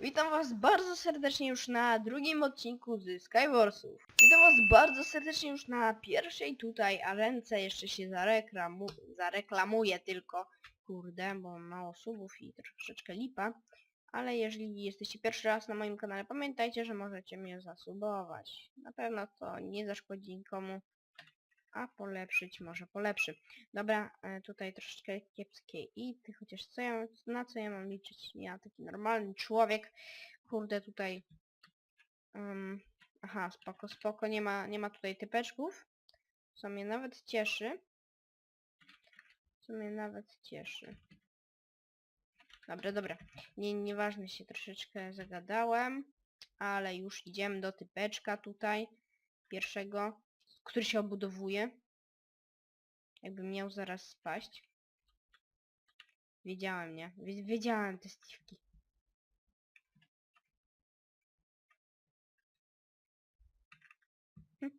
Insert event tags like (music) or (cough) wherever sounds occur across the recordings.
Witam was bardzo serdecznie już na drugim odcinku z Skywarsów. Witam was bardzo serdecznie już na pierwszej tutaj arence, jeszcze się zareklamu zareklamuję tylko, kurde, bo mało subów i troszeczkę lipa. Ale jeżeli jesteście pierwszy raz na moim kanale, pamiętajcie, że możecie mnie zasubować. Na pewno to nie zaszkodzi nikomu, a polepszyć może polepszy. Dobra, e, tutaj troszeczkę kiepskie i ty, chociaż co ja, na co ja mam liczyć? Ja taki normalny człowiek. Kurde, tutaj... Um, aha, spoko, spoko, nie ma, nie ma tutaj typeczków. Co mnie nawet cieszy. Co mnie nawet cieszy. Dobra, dobra. Nie, nieważne się troszeczkę zagadałem. Ale już idziemy do typeczka tutaj. Pierwszego, który się obudowuje. Jakby miał zaraz spaść. Wiedziałem, nie? Wie- Wiedziałem te stiwki. Hm.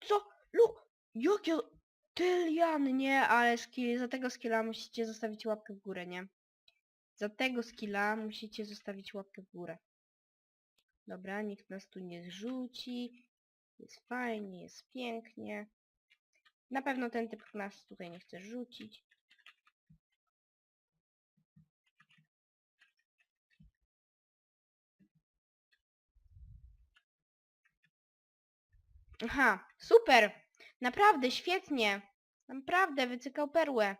Co? Lu... Jakie... Tylian, nie, ale skill, za tego skilla musicie zostawić łapkę w górę, nie? Za tego skilla musicie zostawić łapkę w górę. Dobra, nikt nas tu nie zrzuci. Jest fajnie, jest pięknie. Na pewno ten typ nas tutaj nie chce rzucić. Aha, super! Naprawdę, świetnie! Naprawdę, wycykał perłę.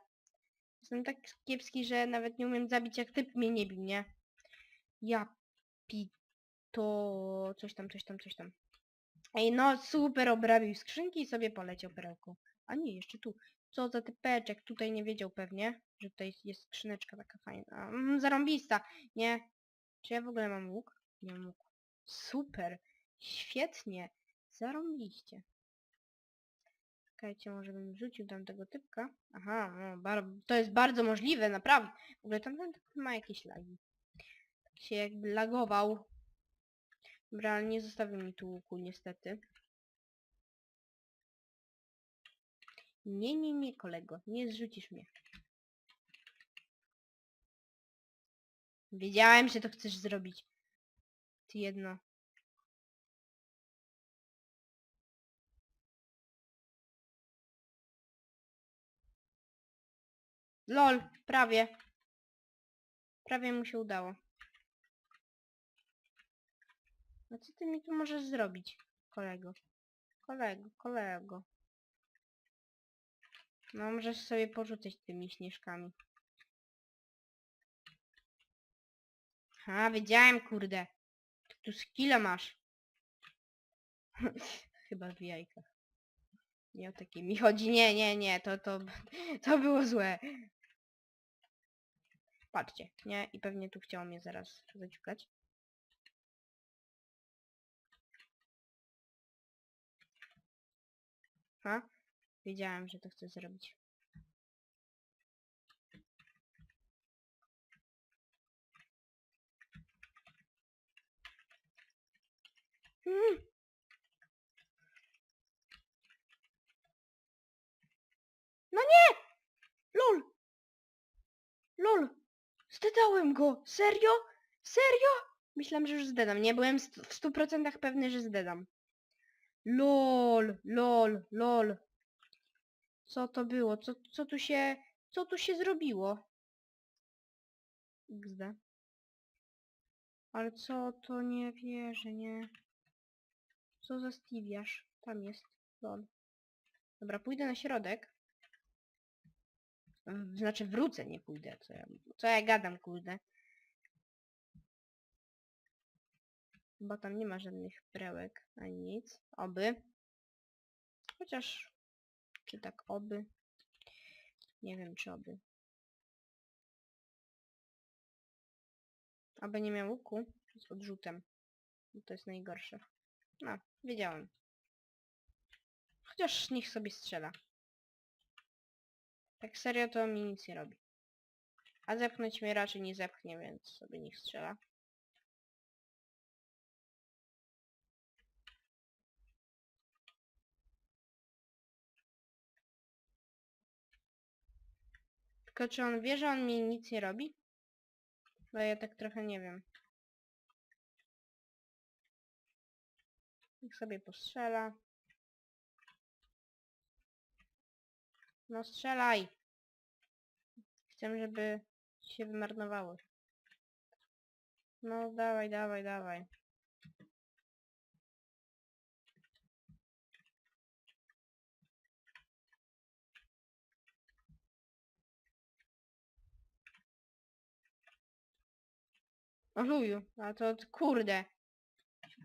Jestem tak kiepski, że nawet nie umiem zabić, jak typ mnie nie bił, nie? Ja pi... to... coś tam, coś tam, coś tam. Ej, no super, obrabił skrzynki i sobie poleciał perełką. A nie, jeszcze tu. Co za typeczek, tutaj nie wiedział pewnie, że tutaj jest skrzyneczka taka fajna. Mm, zarąbista, nie? Czy ja w ogóle mam łuk? Nie mam łuku. Super, świetnie, zarąbiście. Czekajcie, może bym rzucił tam tego typka. Aha, no, to jest bardzo możliwe, naprawdę. W ogóle tamten typ ma jakieś lagi. Tak się jakby lagował. Dobra, nie zostawił mi tu łuku, niestety. Nie, nie, nie, kolego. Nie zrzucisz mnie. Wiedziałem, że to chcesz zrobić. Ty jedno. LOL, prawie. Prawie mu się udało. No co ty mi tu możesz zrobić, kolego? Kolego, kolego. No możesz sobie porzucać tymi śnieżkami. Ha, wiedziałem, kurde. Ty tu skilla masz. (laughs) Chyba w jajkach. Nie o takie mi chodzi. Nie, nie, nie, to, to, to było złe. Patrzcie, nie? I pewnie tu chciało mnie zaraz zaciukać. Ha? Wiedziałem, że to chcę zrobić. Mm. No nie! LOL! LOL! Zdedałem go! Serio? Serio? Myślałem, że już zdedam. Nie byłem w 100% pewny, że zdedam. LOL! LOL! LOL! Co to było? Co, co tu się... Co tu się zrobiło? XD. Ale co to nie wierzę, nie? Co za Steviasz? Tam jest. LOL. Dobra, pójdę na środek. Znaczy wrócę, nie pójdę. Co ja, co ja gadam, kurde. Bo tam nie ma żadnych perełek, ani nic. Oby. Chociaż... Czy tak oby? Nie wiem, czy oby. Aby nie miał łuku z odrzutem. Bo To jest najgorsze. No, wiedziałem. Chociaż niech sobie strzela. Tak serio to mi nic nie robi. A zepchnąć mnie raczej nie zepchnie, więc sobie niech strzela. Tylko czy on wie, że on mi nic nie robi? Bo ja tak trochę nie wiem. Niech sobie postrzela. No strzelaj! Chcę, żeby się wymarnowało. No dawaj, dawaj, dawaj. O luju, a to kurde.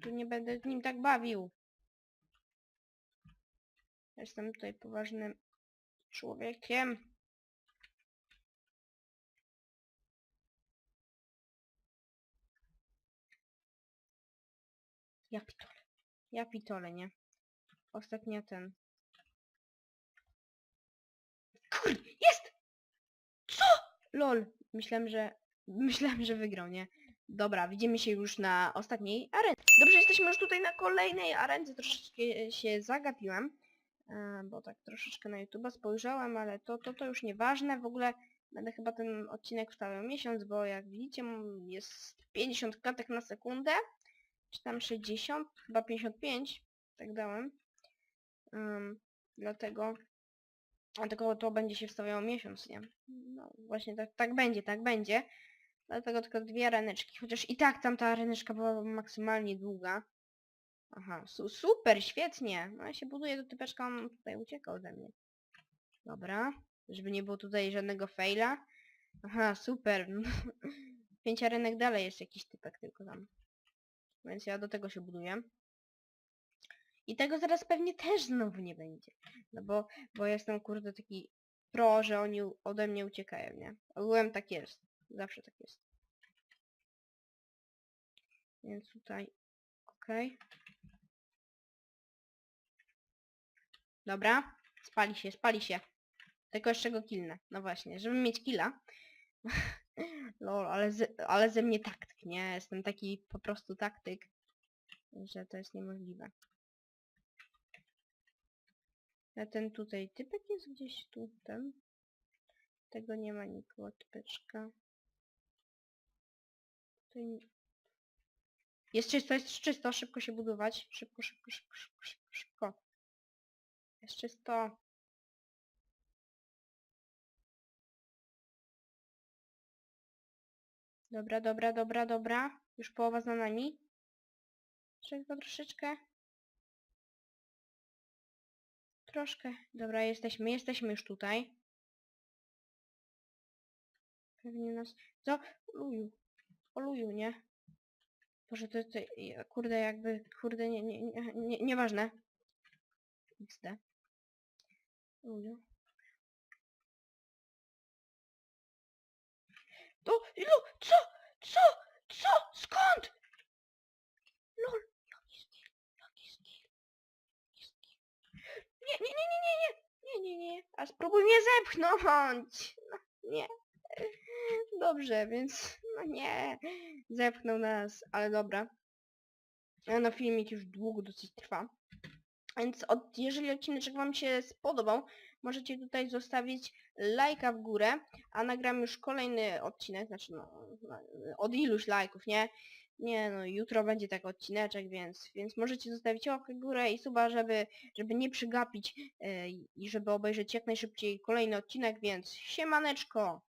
Tu nie będę nim tak bawił. Jestem tutaj poważnym człowiekiem. Ja pitole. Ja pitole, nie? Ostatnio ten. Kurde, jest! Co? Lol. Myślałem, że... (laughs) Myślałem, że wygrał, nie? Dobra, widzimy się już na ostatniej arenie. Dobrze, jesteśmy już tutaj na kolejnej arence. Troszeczkę się zagapiłem. e, Bo tak troszeczkę na YouTube'a spojrzałem, ale to, to, to już nieważne. W ogóle będę chyba ten odcinek wstawiał miesiąc, bo jak widzicie jest 50 klatek na sekundę. Czy tam 60? Chyba 55. Tak dałem. Ym, dlatego... Dlatego to będzie się wstawiało miesiąc, nie? No właśnie tak, tak będzie, tak będzie. Dlatego tylko dwie areneczki. Chociaż i tak tam ta areneczka była maksymalnie długa. Aha, su super, świetnie. No ja się buduję do typeczka, on tutaj ucieka ode mnie. Dobra. Żeby nie było tutaj żadnego faila. Aha, super. (laughs) Pięć arenek dalej jest jakiś typek tylko tam. Więc ja do tego się buduję. I tego zaraz pewnie też znowu nie będzie. No bo, bo jestem kurde taki pro, że oni ode mnie uciekają, nie? Ogółem tak jest. Zawsze tak jest. Więc tutaj... Okej. Dobra. Spali się, spali się. Tylko jeszcze go killnę. No właśnie, żeby mieć killa. (laughs) Lol, ale, z, ale ze mnie taktyk, nie? Jestem taki po prostu taktyk, że to jest niemożliwe. A ten tutaj typek jest gdzieś tu, ten. Tego nie ma nikogo, typeczka. Jest czysto, jest czysto, szybko się budować. Szybko, szybko, szybko, szybko, szybko, szybko. Jest czysto. Dobra, dobra, dobra, dobra. Już połowa za nami. Tylko troszeczkę. Troszkę. Dobra, jesteśmy, jesteśmy już tutaj. Pewnie nas... Co? Oluju. Oluju, nie? Boże, to, to kurde, jakby, kurde, nie, nie, nie, nie, nieważne. XD. Oluju. To, ilu, co? Co? Co? Skąd? Lol, jaki skill, jaki skill, jaki skill. Nie, nie, nie, nie, nie, nie, nie, nie, nie, a spróbuj mnie zepchnąć. No, nie. Dobrze, więc, no nie, zepchnął nas, ale dobra. E, No filmik już długo dosyć trwa. Więc od, jeżeli odcinek wam się spodobał, możecie tutaj zostawić lajka w górę, a nagram już kolejny odcinek, znaczy no, no, od iluś lajków, nie? Nie no, jutro będzie taki odcineczek, więc, więc możecie zostawić łapkę w górę i suba, żeby, żeby nie przygapić e, i żeby obejrzeć jak najszybciej kolejny odcinek, więc siemaneczko!